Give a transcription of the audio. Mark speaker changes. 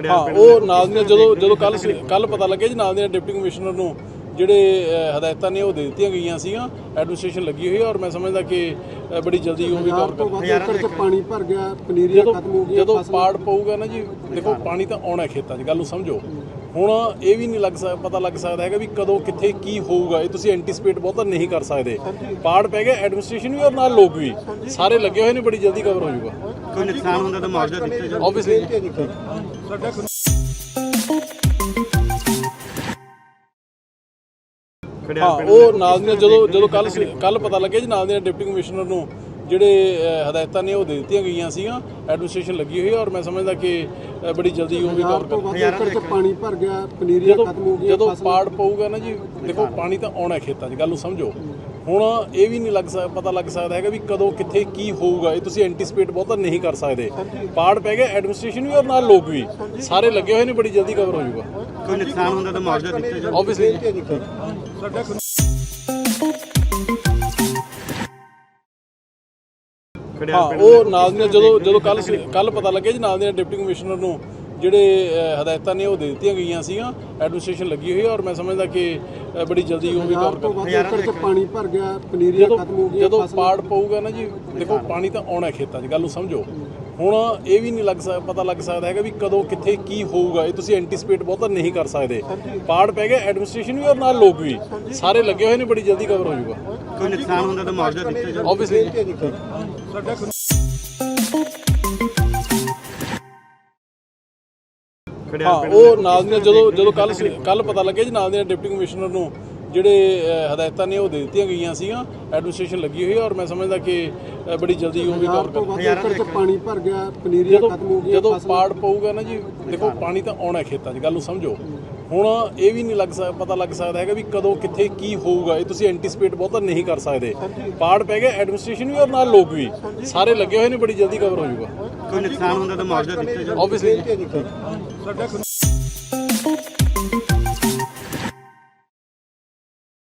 Speaker 1: ਖੜਿਆਲ
Speaker 2: ਹਾਂ
Speaker 1: ਪਿੰਡ
Speaker 2: ਉਹ ਨਾਲ ਦੀਆਂ ਜਦੋਂ ਜਦੋਂ ਕੱਲ ਕੱਲ ਪਤਾ ਲੱਗਿਆ ਜੀ ਨਾਲ ਦੀਆਂ ਡਿਪਟੀ ਕਮਿਸ਼ਨਰ ਨੂੰ ਜਿਹੜੇ ਹਦਾਇਤਾਂ ਨੇ ਉਹ ਦੇ ਦਿੱਤੀਆਂ ਗਈਆਂ ਸੀਗੀਆਂ। ਐਡਮਿਨਿਸਟ੍ਰੇਸ਼ਨ ਲੱਗੀ ਹੋਈ ਹੈ ਔਰ ਮੈਂ ਸਮਝਦਾ ਕਿ ਬੜੀ ਜਲਦੀ ਉਹ ਵੀ
Speaker 3: ਹਜ਼ਾਰ
Speaker 2: ਕੰਮ ਕਰ
Speaker 3: ਏਕੜ 'ਚ ਪਾਣੀ ਭਰ ਗਿਆ ਪਨੀਰੀਆਂ ਖਤਮ ਹੋ ਗਈਆਂ
Speaker 2: ਜਦੋਂ ਪਾੜ ਪਊਗਾ ਨਾ ਜੀ ਦੇਖੋ ਪਾਣੀ ਤਾਂ ਆਉਣਾ ਹੈ ਖੇਤਾਂ 'ਚ ਗੱਲ ਨੂੰ ਸਮਝੋ। ਹੁਣ ਇਹ ਵੀ ਨਹੀਂ ਲੱਗ ਸਕਦਾ ਪਤਾ ਲੱਗ ਸਕਦਾ ਹੈਗਾ ਵੀ ਕਦੋਂ ਕਿੱਥੇ ਕੀ ਹੋਊਗਾ। ਇਹ ਤੁਸੀਂ ਐਂਟੀਸਪੇਟ ਬਹੁਤਾ ਨਹੀਂ ਕਰ ਸਕਦੇ। ਪਾੜ ਪੈ ਗਿਆ ਐਡਮਿਨਿਸਟ੍ਰੇਸ਼ਨ ਵੀ ਔਰ ਨਾਲ ਲੋਕ ਵੀ। ਸਾਰੇ ਲੱਗੇ ਹੋਏ ਨੇ ਬੜੀ ਜਲਦੀ ਕਵਰ ਹੋ ਜਾਊਗਾ।
Speaker 1: ਕੋਈ ਨੁਕਸਾਨ ਹੁੰਦਾ ਤਾਂ ਮੁਆਵਜ਼ਾ ਦਿੱਤਾ ਜਾਊ
Speaker 2: ਆਬਵੀਅਸਲੀ ਹਾਂ ਉਹ ਨਾਲ ਜਦੋਂ ਜਦੋਂ ਕੱਲ ਕੱਲ ਪਤਾ ਲੱਗਿਆ ਜੀ ਨਾਲ ਦੀਆਂ ਡਿਪਟੀ ਕਮਿਸ਼ਨਰ ਨੂੰ ਜਿਹੜੇ ਹਦਾਇਤਾਂ ਨੇ ਉਹ ਦੇ ਦਿੱਤੀਆਂ ਗਈਆਂ ਸੀਗੀਆਂ। ਐਡਮਿਨਿਸਟ੍ਰੇਸ਼ਨ ਲੱਗੀ ਹੋਈ ਹੈ ਔਰ ਮੈਂ ਸਮਝਦਾ ਕਿ ਬੜੀ ਜਲਦੀ ਉਹ ਵੀ
Speaker 3: ਹਜ਼ਾਰ
Speaker 2: ਕਵਰ ਕਰ
Speaker 3: ਏਕੜ 'ਚ ਪਾਣੀ ਭਰ ਗਿਆ ਪਨੀਰੀਆਂ
Speaker 2: ਜਦੋਂ
Speaker 3: ਖਤਮ ਹੋ ਗਈਆਂ
Speaker 2: ਜਦੋਂ ਪਾੜ ਪਊਗਾ ਨਾ ਜੀ ਦੇਖੋ ਪਾਣੀ ਤਾਂ ਆਉਣਾ ਖੇਤਾਂ 'ਚ ਗੱਲ ਨੂੰ ਸਮਝੋ। ਹੁਣ ਇਹ ਵੀ ਨਹੀਂ ਲੱਗ ਸਕਦਾ ਪਤਾ ਲੱਗ ਸਕਦਾ ਹੈਗਾ ਵੀ ਕਦੋਂ ਕਿੱਥੇ ਕੀ ਹੋਊਗਾ। ਇਹ ਤੁਸੀਂ ਐਂਟੀਸਪੇਟ ਬਹੁਤਾ ਨਹੀਂ ਕਰ ਸਕਦੇ। ਪਾੜ ਪੈ ਗਿਆ ਐਡਮਿਨਿਸਟ੍ਰੇਸ਼ਨ ਵੀ ਔਰ ਨਾਲ ਲੋਕ ਵੀ। ਸਾਰੇ ਲੱਗੇ ਹੋਏ ਨੇ ਬੜੀ ਜਲਦੀ ਕਵਰ ਹੋ ਜਾਊਗਾ।
Speaker 1: ਕੋਈ ਨੁਕਸਾਨ ਹੁੰਦਾ ਤਾਂ ਮੁਆਵਜ਼ਾ ਦਿੱਤਾ ਜਾਊ
Speaker 2: ਆਬਵੀਅਸਲੀ ਹਾਂ
Speaker 1: ਪਿੰਡ
Speaker 2: ਉਹ ਨਾਲ ਦੀਆਂ ਜਦੋਂ ਜਦੋਂ ਕੱਲ ਕੱਲ ਪਤਾ ਲੱਗਿਆ ਜੀ ਨਾਲ ਦੀਆਂ ਡਿਪਟੀ ਕਮਿਸ਼ਨਰ ਨੂੰ ਜਿਹੜੇ ਹਦਾਇਤਾਂ ਨੇ ਉਹ ਦੇ ਦਿੱਤੀਆਂ ਗਈਆਂ ਸੀਗੀਆਂ। ਐਡਮਿਨਿਸਟ੍ਰੇਸ਼ਨ ਲੱਗੀ ਹੋਈ ਹੈ ਔਰ ਮੈਂ ਸਮਝਦਾ ਕਿ ਅਹ, ਬੜੀ ਜਲਦੀ ਉਹ ਵੀ ਕਵਰ
Speaker 3: ਤੋਂ
Speaker 2: ਕਰ
Speaker 3: ਵੱਧ ਏਕੜ 'ਚ ਪਾਣੀ ਭਰ ਗਿਆ ਪਨੀਰੀਆਂ
Speaker 2: ਜਦੋਂ
Speaker 3: ਖਤਮ ਹੋ ਗਈਆਂ
Speaker 2: ਜਦੋਂ
Speaker 3: ਫਸਲਾਂ-
Speaker 2: ਪਾੜ ਪਊਗਾ ਨਾ ਜੀ ਦੇਖੋ ਪਾਣੀ ਤਾਂ ਆਉਣਾ ਹੈ ਖੇਤਾਂ 'ਚ ਗੱਲ ਨੂੰ ਸਮਝੋ। ਹੁਣ ਇਹ ਵੀ ਨਹੀਂ ਲੱਗ ਸਕਦਾ ਪਤਾ ਲੱਗ ਸਕਦਾ ਹੈਗਾ ਵੀ ਕਦੋਂ ਕਿੱਥੇ ਕੀ ਹੋਊਗਾ ਇਹ ਤੁਸੀਂ ਐਂਟੀਸਪੇਟ ਬਹੁਤਾ ਨਹੀਂ ਕਰ ਸਕਦੇ। ਪਾੜ ਪੈ ਗਿਆ ਐਡਮਿਨਿਸਟ੍ਰੇਸ਼ਨ ਵੀ ਔਰ ਨਾਲ ਲੋਕ ਵੀ। ਸਾਰੇ ਲੱਗੇ ਹੋਏ ਨੇ ਬੜੀ ਜਲਦੀ ਕਵਰ ਹੋ ਜਾਊਗਾ।
Speaker 1: ਕੋਈ ਨੁਕਸਾਨ ਹੁੰਦਾ ਤਾਂ ਮੁਆਵਜ਼ਾ ਦਿੱਤਾ ਜਾਊ
Speaker 2: ਆਬਵੀਅਸਲੀ
Speaker 1: ਖੜਿਆਲ
Speaker 2: ਹਾਂ
Speaker 1: ਪਿੰਡ
Speaker 2: ਉਹ ਨਾਲ ਦੀਆਂ ਜਦੋਂ ਜਦੋਂ ਕੱਲ ਕੱਲ ਪਤਾ ਲੱਗਿਆ ਜੀ ਨਾਲ ਦੀਆਂ ਡਿਪਟੀ ਕਮਿਸ਼ਨਰ ਨੂੰ ਜਿਹੜੇ ਹਦਾਇਤਾਂ ਨੇ ਉਹ ਦੇ ਦਿੱਤੀਆਂ ਗਈਆਂ ਸੀਗੀਆਂ। ਐਡਮਿਨਿਸਟ੍ਰੇਸ਼ਨ ਲੱਗੀ ਹੋਈ ਹੈ ਔਰ ਮੈਂ ਸਮਝਦਾ ਕਿ ਬੜੀ ਜਲਦੀ ਉਹ ਵੀ
Speaker 3: ਤੋਂ
Speaker 2: ਕਰ
Speaker 3: ਏਕੜ 'ਚ ਪਾਣੀ ਭਰ ਗਿਆ ਪਨੀਰੀਆਂ ਖਤਮ ਹੋ ਗਈਆਂ
Speaker 2: ਜਦੋਂ ਪਾੜ ਪਊਗਾ ਨਾ ਜੀ ਦੇਖੋ ਪਾਣੀ ਤਾਂ ਆਉਣਾ ਹੈ ਖੇਤਾਂ 'ਚ ਗੱਲ ਨੂੰ ਸਮਝੋ। ਹੁਣ ਇਹ ਵੀ ਨਹੀਂ ਲੱਗ ਸਕਦਾ ਪਤਾ ਲੱਗ ਸਕਦਾ ਹੈਗਾ ਵੀ ਕਦੋਂ ਕਿੱਥੇ ਕੀ ਹੋਊਗਾ ਇਹ ਤੁਸੀਂ ਐਂਟੀਸਪੇਟ ਬਹੁਤਾ ਨਹੀਂ ਕਰ ਸਕਦੇ। ਪਾੜ ਪੈ ਗਿਆ ਐਡਮਿਨਿਸਟ੍ਰੇਸ਼ਨ ਵੀ ਔਰ ਨਾਲ ਲੋਕ ਵੀ। ਸਾਰੇ ਲੱਗੇ ਹੋਏ ਨੇ ਬੜੀ ਜਲਦੀ ਕਵਰ ਹੋ ਜਾਊਗਾ।
Speaker 1: ਕੋਈ ਨੁਕਸਾਨ ਹੁੰਦਾ ਤਾਂ ਮੁਆਵਜ਼ਾ ਦਿੱਤਾ ਜਾਊ
Speaker 2: ਆਬਵੀਅਸਲੀ Дякую.